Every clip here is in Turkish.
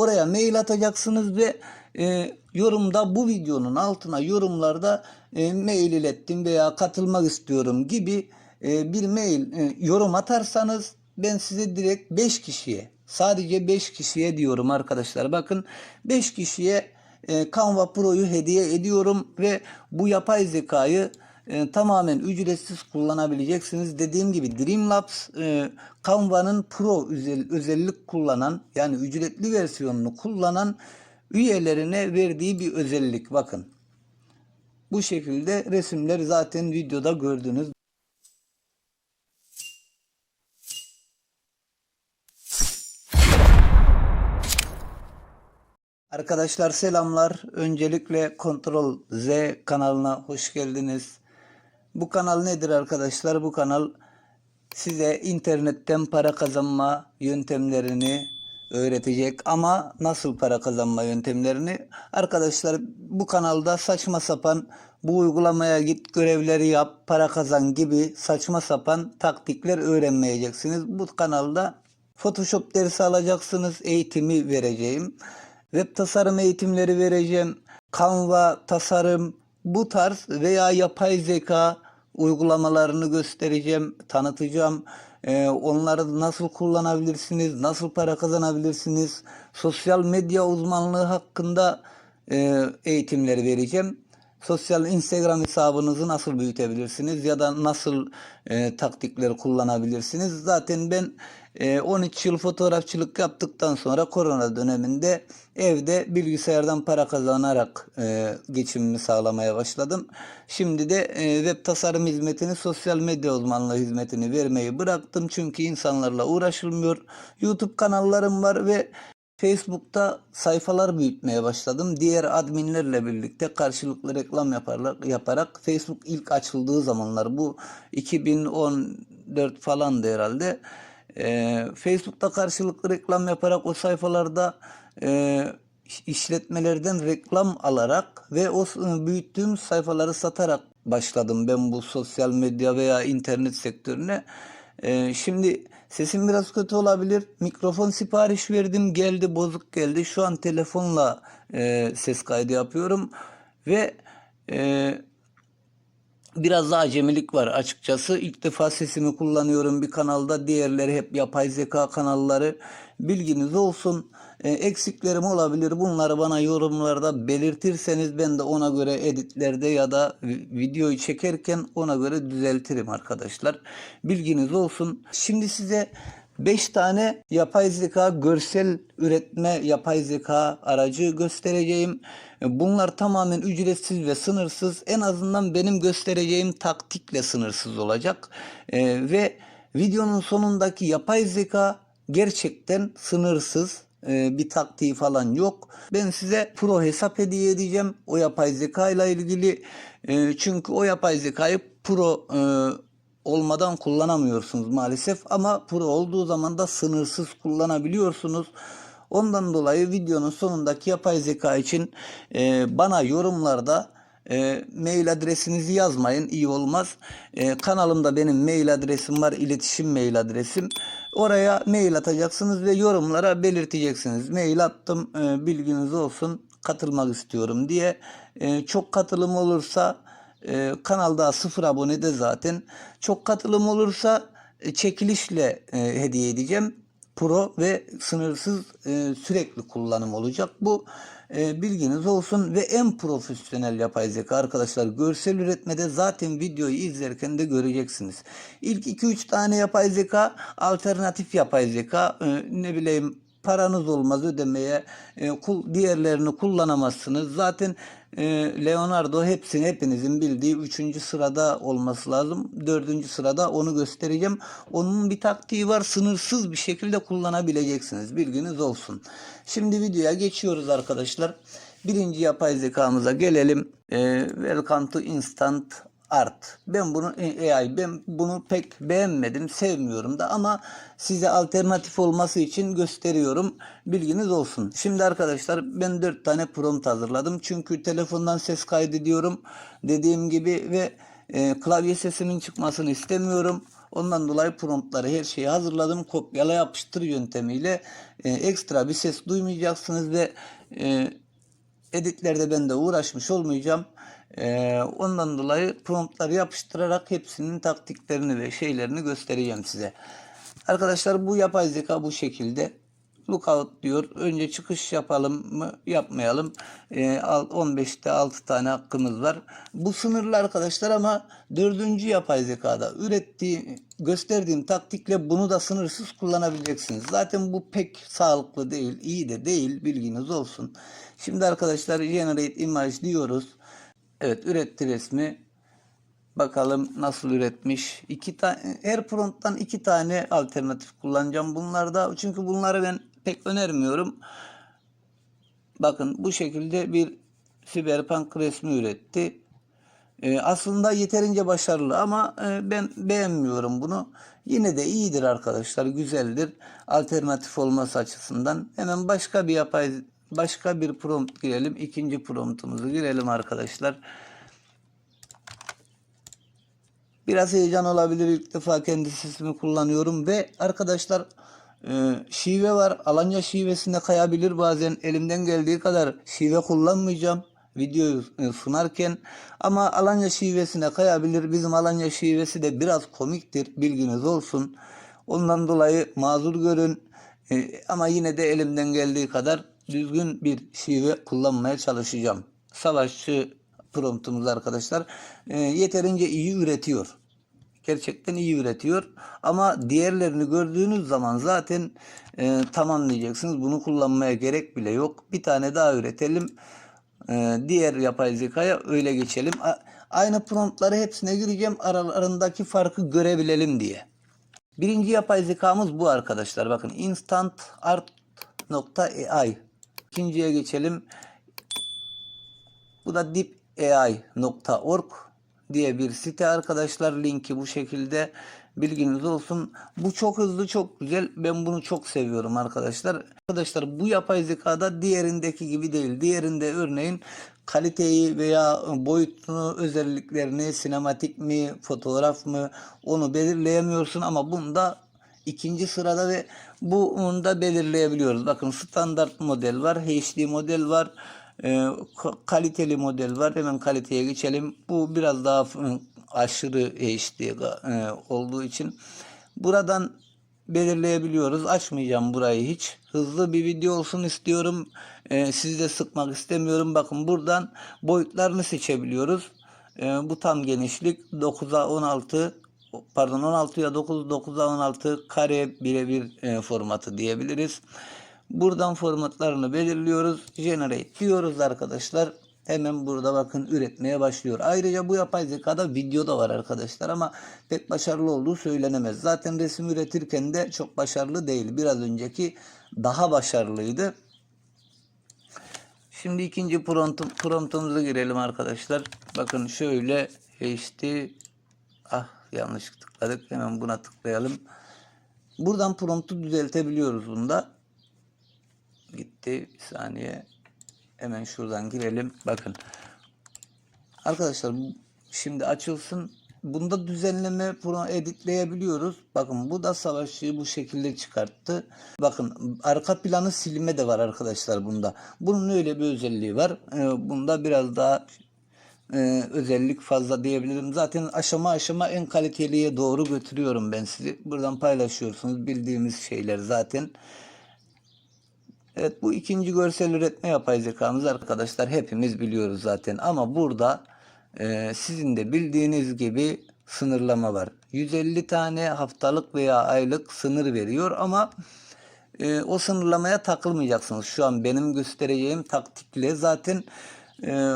Oraya mail atacaksınız ve e, yorumda bu videonun altına yorumlarda e, mail ilettim veya katılmak istiyorum gibi e, bir mail e, yorum atarsanız ben size direkt 5 kişiye sadece 5 kişiye diyorum arkadaşlar. Bakın 5 kişiye e, Canva Pro'yu hediye ediyorum ve bu yapay zekayı e, tamamen ücretsiz kullanabileceksiniz. Dediğim gibi Dreamlabs e, Canva'nın Pro özel, özellik kullanan yani ücretli versiyonunu kullanan üyelerine verdiği bir özellik. Bakın bu şekilde resimler zaten videoda gördünüz. Arkadaşlar selamlar. Öncelikle Kontrol Z kanalına hoş geldiniz. Bu kanal nedir arkadaşlar? Bu kanal size internetten para kazanma yöntemlerini öğretecek ama nasıl para kazanma yöntemlerini arkadaşlar bu kanalda saçma sapan bu uygulamaya git görevleri yap para kazan gibi saçma sapan taktikler öğrenmeyeceksiniz. Bu kanalda Photoshop dersi alacaksınız eğitimi vereceğim. Web tasarım eğitimleri vereceğim. Canva tasarım bu tarz veya yapay zeka uygulamalarını göstereceğim, tanıtacağım. Ee, onları nasıl kullanabilirsiniz, nasıl para kazanabilirsiniz, sosyal medya uzmanlığı hakkında e, eğitimleri vereceğim. Sosyal Instagram hesabınızı nasıl büyütebilirsiniz ya da nasıl e, taktikleri kullanabilirsiniz. Zaten ben 13 yıl fotoğrafçılık yaptıktan sonra korona döneminde evde bilgisayardan para kazanarak e, geçimimi sağlamaya başladım. Şimdi de e, web tasarım hizmetini, sosyal medya uzmanlığı hizmetini vermeyi bıraktım. Çünkü insanlarla uğraşılmıyor. YouTube kanallarım var ve Facebook'ta sayfalar büyütmeye başladım. Diğer adminlerle birlikte karşılıklı reklam yaparlar, yaparak Facebook ilk açıldığı zamanlar bu 2014 falandı herhalde. Ee, Facebook'ta karşılıklı reklam yaparak o sayfalarda e, işletmelerden reklam alarak ve o büyüttüğüm sayfaları satarak başladım ben bu sosyal medya veya internet sektörüne. Ee, şimdi sesim biraz kötü olabilir. Mikrofon sipariş verdim geldi bozuk geldi. Şu an telefonla e, ses kaydı yapıyorum ve e, biraz daha acemilik var açıkçası. İlk defa sesimi kullanıyorum bir kanalda. Diğerleri hep yapay zeka kanalları. Bilginiz olsun. E, eksiklerim olabilir. Bunları bana yorumlarda belirtirseniz ben de ona göre editlerde ya da vi- videoyu çekerken ona göre düzeltirim arkadaşlar. Bilginiz olsun. Şimdi size 5 tane yapay zeka görsel üretme yapay zeka aracı göstereceğim. Bunlar tamamen ücretsiz ve sınırsız. En azından benim göstereceğim taktikle sınırsız olacak. Ee, ve videonun sonundaki yapay zeka gerçekten sınırsız. Ee, bir taktiği falan yok. Ben size pro hesap hediye edeceğim o yapay zeka ile ilgili. Ee, çünkü o yapay zekayı pro e, olmadan kullanamıyorsunuz maalesef ama pro olduğu zaman da sınırsız kullanabiliyorsunuz. Ondan dolayı videonun sonundaki yapay zeka için e, bana yorumlarda e, mail adresinizi yazmayın iyi olmaz. E, kanalımda benim mail adresim var iletişim mail adresim. Oraya mail atacaksınız ve yorumlara belirteceksiniz. Mail attım e, bilginiz olsun katılmak istiyorum diye. E, çok katılım olursa ee, kanal sıfır abonede zaten. Çok katılım olursa e, çekilişle e, hediye edeceğim. Pro ve sınırsız e, sürekli kullanım olacak. Bu e, bilginiz olsun ve en profesyonel yapay zeka arkadaşlar. Görsel üretmede zaten videoyu izlerken de göreceksiniz. İlk 2-3 tane yapay zeka alternatif yapay zeka e, ne bileyim paranız olmaz ödemeye e, kul- diğerlerini kullanamazsınız. Zaten e, Leonardo hepsini hepinizin bildiği 3. sırada olması lazım. 4. sırada onu göstereceğim. Onun bir taktiği var. Sınırsız bir şekilde kullanabileceksiniz. Bilginiz olsun. Şimdi videoya geçiyoruz arkadaşlar. Birinci yapay zekamıza gelelim. E, welcome to instant art. Ben bunu e, AI ben bunu pek beğenmedim, sevmiyorum da ama size alternatif olması için gösteriyorum. Bilginiz olsun. Şimdi arkadaşlar ben 4 tane prompt hazırladım. Çünkü telefondan ses kaydediyorum dediğim gibi ve e, klavye sesinin çıkmasını istemiyorum. Ondan dolayı promptları her şeyi hazırladım. Kopyala yapıştır yöntemiyle e, ekstra bir ses duymayacaksınız ve e, editlerde ben de uğraşmış olmayacağım. E, ondan dolayı promptları yapıştırarak hepsinin taktiklerini ve şeylerini göstereceğim size. Arkadaşlar bu yapay zeka bu şekilde. Lookout diyor. Önce çıkış yapalım mı? Yapmayalım. Ee, al- 15'te 6 tane hakkımız var. Bu sınırlı arkadaşlar ama dördüncü yapay zekada ürettiği, gösterdiğim taktikle bunu da sınırsız kullanabileceksiniz. Zaten bu pek sağlıklı değil, iyi de değil bilginiz olsun. Şimdi arkadaşlar generate image diyoruz. Evet üretti resmi. Bakalım nasıl üretmiş. İki tane her prompttan iki tane alternatif kullanacağım bunlarda. Çünkü bunları ben pek önermiyorum. Bakın bu şekilde bir Cyberpunk resmi üretti. Ee, aslında yeterince başarılı ama e, ben beğenmiyorum bunu. Yine de iyidir arkadaşlar, güzeldir. Alternatif olması açısından. Hemen başka bir yapay başka bir prompt girelim. İkinci promptumuzu girelim arkadaşlar. Biraz heyecan olabilir. İlk defa kendi sesimi kullanıyorum ve arkadaşlar e, şive var. Alanya şivesinde kayabilir bazen. Elimden geldiği kadar şive kullanmayacağım videoyu e, sunarken ama Alanya şivesine kayabilir. Bizim Alanya şivesi de biraz komiktir. Bilginiz olsun. Ondan dolayı mazur görün. E, ama yine de elimden geldiği kadar düzgün bir şive kullanmaya çalışacağım. Savaşçı promptumuz arkadaşlar e, yeterince iyi üretiyor. Gerçekten iyi üretiyor. Ama diğerlerini gördüğünüz zaman zaten e, tamam diyeceksiniz. Bunu kullanmaya gerek bile yok. Bir tane daha üretelim. E, diğer yapay zekaya öyle geçelim. A- aynı promptları hepsine gireceğim. Aralarındaki farkı görebilelim diye. Birinci yapay zekamız bu arkadaşlar. Bakın instantart.ai. İkinciye geçelim. Bu da deepai.org diye bir site arkadaşlar. Linki bu şekilde bilginiz olsun. Bu çok hızlı, çok güzel. Ben bunu çok seviyorum arkadaşlar. Arkadaşlar bu yapay zekada diğerindeki gibi değil. Diğerinde örneğin kaliteyi veya boyutunu, özelliklerini, sinematik mi, fotoğraf mı onu belirleyemiyorsun ama bunda ikinci sırada ve bunu da belirleyebiliyoruz. Bakın standart model var, HD model var, e, ka- kaliteli model var. Hemen kaliteye geçelim. Bu biraz daha aşırı HD e, olduğu için buradan belirleyebiliyoruz. Açmayacağım burayı hiç. Hızlı bir video olsun istiyorum. E, sizi de sıkmak istemiyorum. Bakın buradan boyutlarını seçebiliyoruz. E, bu tam genişlik 9'a 16 pardon 16'ya 9 9'a 16 kare birebir e, formatı diyebiliriz. Buradan formatlarını belirliyoruz. Generate diyoruz arkadaşlar. Hemen burada bakın üretmeye başlıyor. Ayrıca bu yapay zekada video da var arkadaşlar ama pek başarılı olduğu söylenemez. Zaten resim üretirken de çok başarılı değil. Biraz önceki daha başarılıydı. Şimdi ikinci promptum, promptumuza girelim arkadaşlar. Bakın şöyle HD ah yanlış tıkladık. Hemen buna tıklayalım. Buradan promptu düzeltebiliyoruz bunda. Gitti. Bir saniye. Hemen şuradan girelim. Bakın. Arkadaşlar şimdi açılsın. Bunda düzenleme editleyebiliyoruz. Bakın bu da savaşçıyı bu şekilde çıkarttı. Bakın arka planı silme de var arkadaşlar bunda. Bunun öyle bir özelliği var. Ee, bunda biraz daha e, özellik fazla diyebilirim. Zaten aşama aşama en kaliteliye doğru götürüyorum ben sizi. Buradan paylaşıyorsunuz. Bildiğimiz şeyler zaten. Evet bu ikinci görsel üretme yapay zekamız arkadaşlar hepimiz biliyoruz zaten ama burada e, sizin de bildiğiniz gibi sınırlama var. 150 tane haftalık veya aylık sınır veriyor ama e, o sınırlamaya takılmayacaksınız. Şu an benim göstereceğim taktikle zaten e,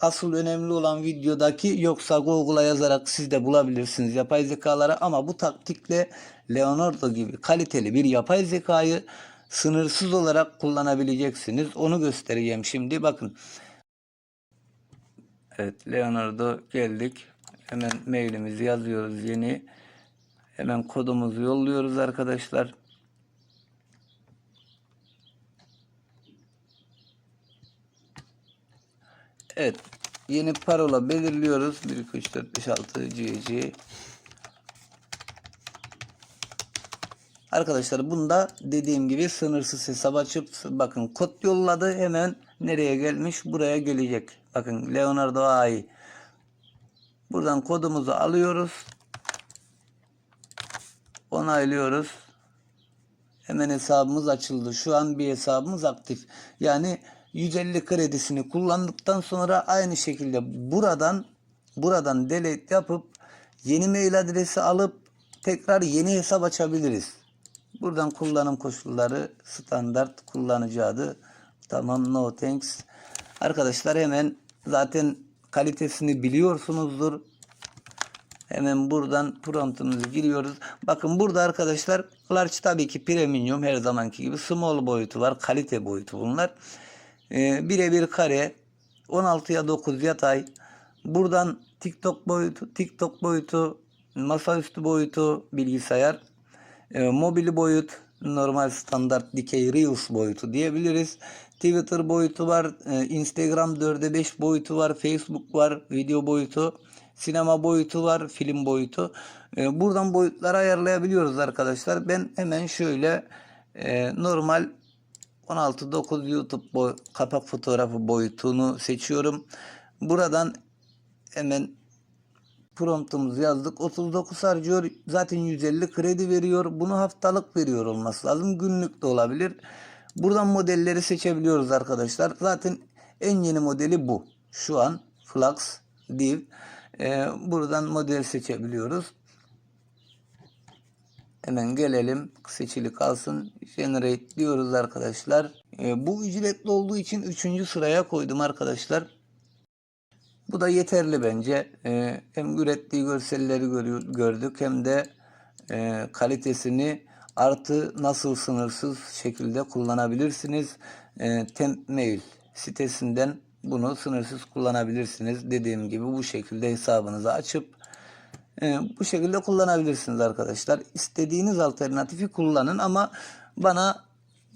asıl önemli olan videodaki yoksa Google'a yazarak siz de bulabilirsiniz yapay zekaları ama bu taktikle Leonardo gibi kaliteli bir yapay zekayı sınırsız olarak kullanabileceksiniz. Onu göstereceğim şimdi. Bakın. Evet Leonardo geldik. Hemen mailimizi yazıyoruz yeni. Hemen kodumuzu yolluyoruz arkadaşlar. Evet. Yeni parola belirliyoruz. 1 2 3 4 5 6 GG. Arkadaşlar bunda dediğim gibi sınırsız hesap açıp bakın kod yolladı hemen nereye gelmiş buraya gelecek. Bakın Leonardo AI. Buradan kodumuzu alıyoruz. Onaylıyoruz. Hemen hesabımız açıldı. Şu an bir hesabımız aktif. Yani 150 kredisini kullandıktan sonra aynı şekilde buradan buradan delete yapıp yeni mail adresi alıp tekrar yeni hesap açabiliriz. Buradan kullanım koşulları standart kullanıcı adı. Tamam no thanks. Arkadaşlar hemen zaten kalitesini biliyorsunuzdur. Hemen buradan promptumuzu giriyoruz. Bakın burada arkadaşlar large tabii ki premium her zamanki gibi small boyutu var. Kalite boyutu bunlar. Ee, birebir kare 16'ya 9 yatay. Buradan TikTok boyutu, TikTok boyutu, masaüstü boyutu bilgisayar. E, mobil boyut normal standart dikey Reels boyutu diyebiliriz. Twitter boyutu var, e, Instagram 4'e 5 boyutu var, Facebook var, video boyutu, sinema boyutu var, film boyutu. E, buradan boyutları ayarlayabiliyoruz arkadaşlar. Ben hemen şöyle e, normal 16.9 YouTube boy, kapak fotoğrafı boyutunu seçiyorum. Buradan hemen promptumuzu yazdık. 39 harcıyor. Zaten 150 kredi veriyor. Bunu haftalık veriyor olması lazım. Günlük de olabilir. Buradan modelleri seçebiliyoruz arkadaşlar. Zaten en yeni modeli bu. Şu an Flux Div. Ee, buradan model seçebiliyoruz. Hemen gelelim. Seçili kalsın. Generate diyoruz arkadaşlar. Ee, bu ücretli olduğu için 3. sıraya koydum arkadaşlar. Bu da yeterli bence. Ee, hem ürettiği görselleri görüyor, gördük hem de e, kalitesini artı nasıl sınırsız şekilde kullanabilirsiniz. E, Temp Mail sitesinden bunu sınırsız kullanabilirsiniz. Dediğim gibi bu şekilde hesabınızı açıp e, bu şekilde kullanabilirsiniz arkadaşlar. İstediğiniz alternatifi kullanın ama bana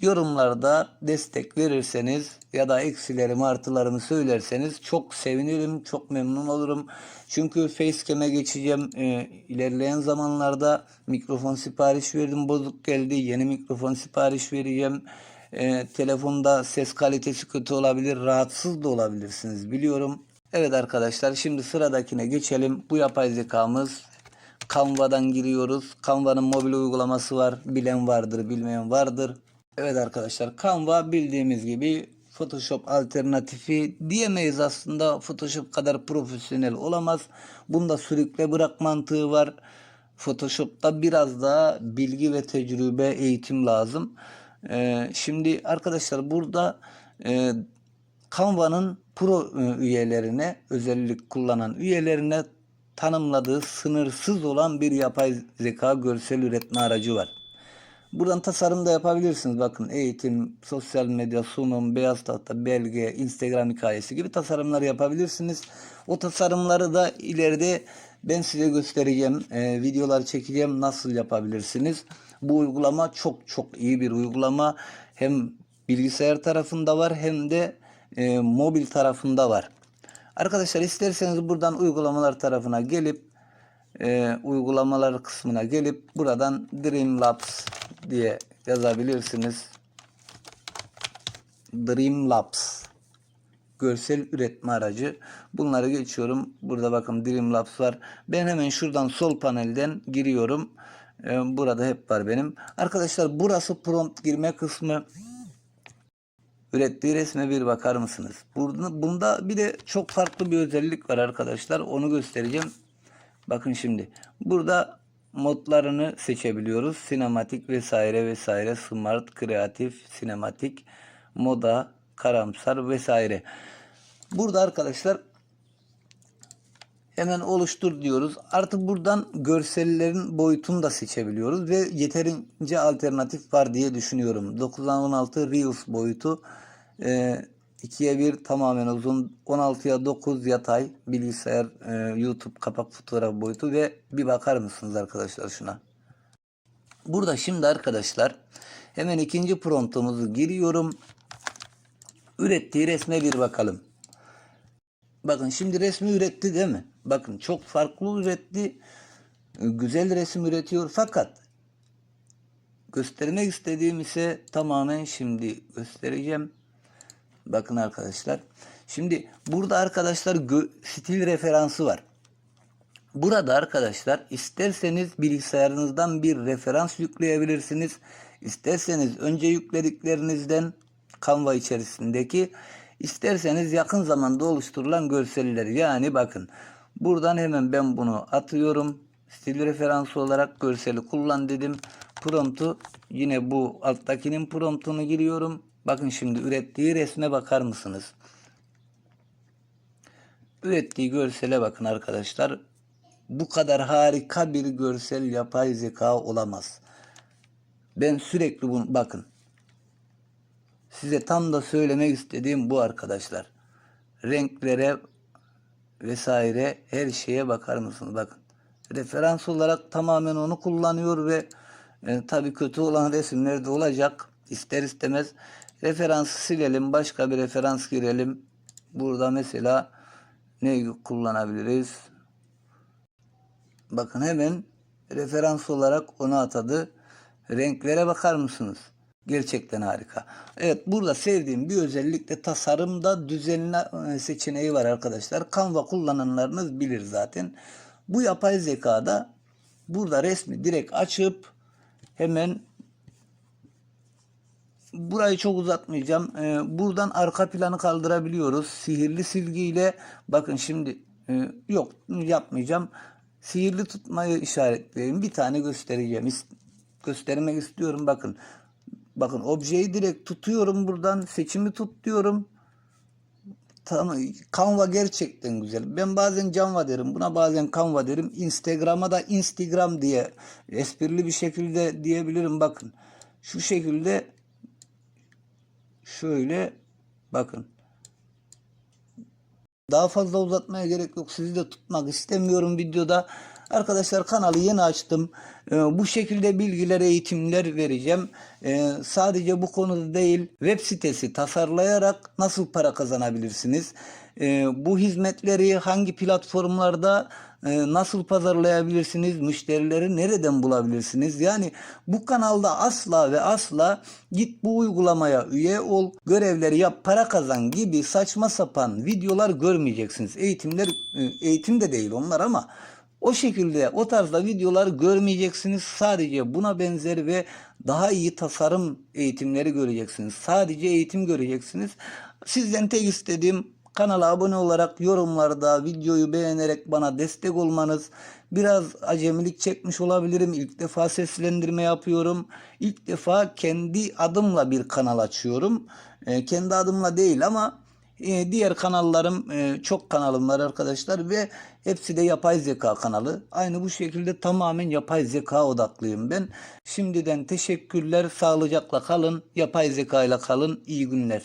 yorumlarda destek verirseniz ya da eksilerimi artılarımı söylerseniz çok sevinirim, çok memnun olurum. Çünkü Facecam'e geçeceğim. Ee, ilerleyen zamanlarda mikrofon sipariş verdim, bozuk geldi. Yeni mikrofon sipariş vereceğim. Ee, telefonda ses kalitesi kötü olabilir, rahatsız da olabilirsiniz biliyorum. Evet arkadaşlar şimdi sıradakine geçelim. Bu yapay zekamız Canva'dan giriyoruz. Canva'nın mobil uygulaması var. Bilen vardır, bilmeyen vardır. Evet arkadaşlar Canva bildiğimiz gibi Photoshop alternatifi diyemeyiz aslında. Photoshop kadar profesyonel olamaz. Bunda sürükle bırak mantığı var. Photoshop'ta biraz daha bilgi ve tecrübe eğitim lazım. Ee, şimdi arkadaşlar burada e, Canva'nın pro e, üyelerine özellik kullanan üyelerine tanımladığı sınırsız olan bir yapay zeka görsel üretme aracı var. Buradan tasarım da yapabilirsiniz. Bakın eğitim, sosyal medya, sunum, beyaz tahta, belge, Instagram hikayesi gibi tasarımlar yapabilirsiniz. O tasarımları da ileride ben size göstereceğim. Ee, videolar çekeceğim. Nasıl yapabilirsiniz? Bu uygulama çok çok iyi bir uygulama. Hem bilgisayar tarafında var hem de e, mobil tarafında var. Arkadaşlar isterseniz buradan uygulamalar tarafına gelip e, uygulamalar kısmına gelip buradan Dreamlabs diye yazabilirsiniz. Dreamlabs görsel üretme aracı. Bunları geçiyorum. Burada bakın Dreamlabs var. Ben hemen şuradan sol panelden giriyorum. Ee, burada hep var benim. Arkadaşlar burası prompt girme kısmı. Ürettiği resme bir bakar mısınız? Bunda bir de çok farklı bir özellik var arkadaşlar. Onu göstereceğim. Bakın şimdi. Burada modlarını seçebiliyoruz. Sinematik vesaire vesaire. Smart, kreatif, sinematik, moda, karamsar vesaire. Burada arkadaşlar hemen oluştur diyoruz. Artık buradan görsellerin boyutunu da seçebiliyoruz ve yeterince alternatif var diye düşünüyorum. 9'dan 16 Reels boyutu. Ee, 2'ye 1 tamamen uzun 16'ya 9 yatay bilgisayar e, YouTube kapak fotoğraf boyutu ve bir bakar mısınız arkadaşlar şuna. Burada şimdi arkadaşlar hemen ikinci promptumuzu giriyorum. Ürettiği resme bir bakalım. Bakın şimdi resmi üretti değil mi? Bakın çok farklı üretti. Güzel resim üretiyor fakat göstermek istediğim ise tamamen şimdi göstereceğim. Bakın arkadaşlar. Şimdi burada arkadaşlar stil referansı var. Burada arkadaşlar isterseniz bilgisayarınızdan bir referans yükleyebilirsiniz. İsterseniz önce yüklediklerinizden Canva içerisindeki isterseniz yakın zamanda oluşturulan görselleri yani bakın buradan hemen ben bunu atıyorum. Stil referansı olarak görseli kullan dedim. Promptu yine bu alttakinin promptunu giriyorum. Bakın şimdi ürettiği resme bakar mısınız? Ürettiği görsele bakın arkadaşlar. Bu kadar harika bir görsel yapay zeka olamaz. Ben sürekli bunu bakın. Size tam da söylemek istediğim bu arkadaşlar. Renklere vesaire her şeye bakar mısınız? Bakın. Referans olarak tamamen onu kullanıyor ve e, tabii kötü olan resimler de olacak. İster istemez referansı silelim. Başka bir referans girelim. Burada mesela ne kullanabiliriz? Bakın hemen referans olarak onu atadı. Renklere bakar mısınız? Gerçekten harika. Evet burada sevdiğim bir özellik de tasarımda düzenle seçeneği var arkadaşlar. Canva kullananlarınız bilir zaten. Bu yapay zekada burada resmi direkt açıp hemen Burayı çok uzatmayacağım. Ee, buradan arka planı kaldırabiliyoruz. Sihirli silgiyle bakın şimdi e, yok yapmayacağım. Sihirli tutmayı işaretleyeyim. Bir tane göstereceğim. İst- göstermek istiyorum. Bakın. Bakın objeyi direkt tutuyorum buradan. Seçimi tut diyorum. Tamam. Canva gerçekten güzel. Ben bazen Canva derim. Buna bazen Canva derim. Instagram'a da Instagram diye esprili bir şekilde diyebilirim. Bakın. Şu şekilde şöyle bakın. Daha fazla uzatmaya gerek yok. Sizi de tutmak istemiyorum videoda. Arkadaşlar kanalı yeni açtım. Ee, bu şekilde bilgiler, eğitimler vereceğim. Ee, sadece bu konuda değil, web sitesi tasarlayarak nasıl para kazanabilirsiniz? Ee, bu hizmetleri hangi platformlarda e, nasıl pazarlayabilirsiniz? Müşterileri nereden bulabilirsiniz? Yani bu kanalda asla ve asla git bu uygulamaya üye ol, görevleri yap, para kazan gibi saçma sapan videolar görmeyeceksiniz. Eğitimler e, eğitim de değil onlar ama o şekilde o tarzda videolar görmeyeceksiniz. Sadece buna benzer ve daha iyi tasarım eğitimleri göreceksiniz. Sadece eğitim göreceksiniz. Sizden tek istediğim kanala abone olarak yorumlarda videoyu beğenerek bana destek olmanız. Biraz acemilik çekmiş olabilirim. İlk defa seslendirme yapıyorum. İlk defa kendi adımla bir kanal açıyorum. Ee, kendi adımla değil ama ee, diğer kanallarım e, çok kanalım var arkadaşlar ve hepsi de yapay zeka kanalı. Aynı bu şekilde tamamen yapay zeka odaklıyım ben. Şimdiden teşekkürler. Sağlıcakla kalın. Yapay zeka ile kalın. İyi günler.